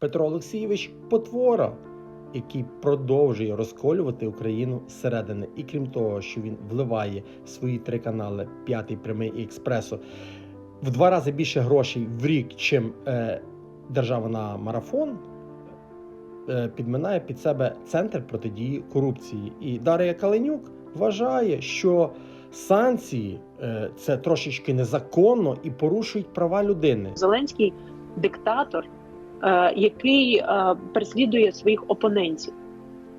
Петро Олексійович потвора, який продовжує розколювати Україну зсередини. І крім того, що він вливає в свої три канали п'ятий прямий і експресо в два рази більше грошей в рік, чим е, держава на марафон. е, Підминає під себе центр протидії корупції. І Дар'я Каленюк вважає, що санкції е, це трошечки незаконно і порушують права людини. Зеленський диктатор, який е, переслідує своїх опонентів.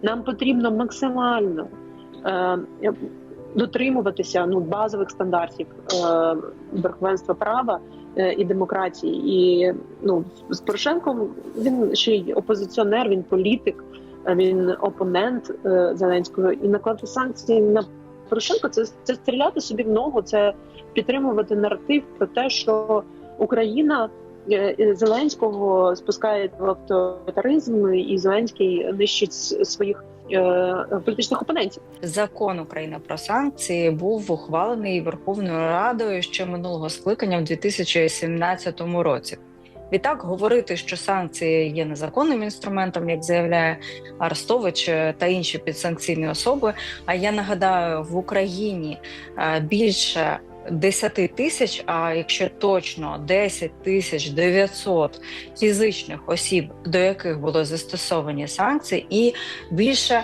Нам потрібно максимально е, дотримуватися ну, базових стандартів е, верховенства права е, і демократії. І ну, з Порошенком він ще й опозиціонер, він політик, е, він опонент е, Зеленського. І накладати санкції на Порошенка це, це стріляти собі в ногу, це підтримувати наратив про те, що Україна е, е, Зеленського спускає в авторитаризм, і Зеленський нищить своїх е, політичних опонентів. Закон України про санкції був ухвалений Верховною Радою ще минулого скликання в 2017 році. Відтак говорити, що санкції є незаконним інструментом, як заявляє Арестович е, та інші підсанкційні особи. А я нагадаю, в Україні е, більше 10 тисяч, а якщо точно 10 тисяч 900 фізичних осіб, до яких були застосовані санкції, і більше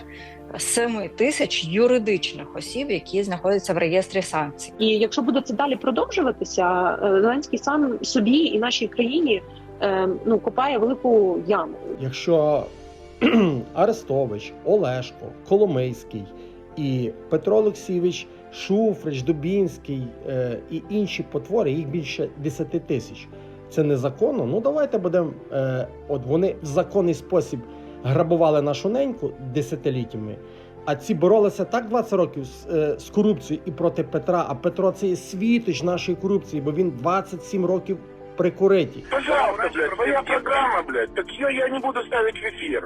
7 тисяч юридичних осіб, які знаходяться в реєстрі санкцій. І якщо буде це далі продовжуватися, е, Зеленський сам собі і нашій країні е, ну копає велику яму. Якщо Арестович, Олешко, Коломийський і Петро Олексійович Шуфрич, Дубінський е, і інші потвори, їх більше 10 тисяч. Це незаконно. Ну давайте будемо. Е, от вони в законний спосіб грабували нашу неньку десятиліттями. А ці боролися так 20 років з, е, з корупцією і проти Петра. А Петро це є світоч нашої корупції, бо він 27 років при куриті. Пожалуйста, блядь, твоя программа, блядь. Так ее я не буду ставить в эфир.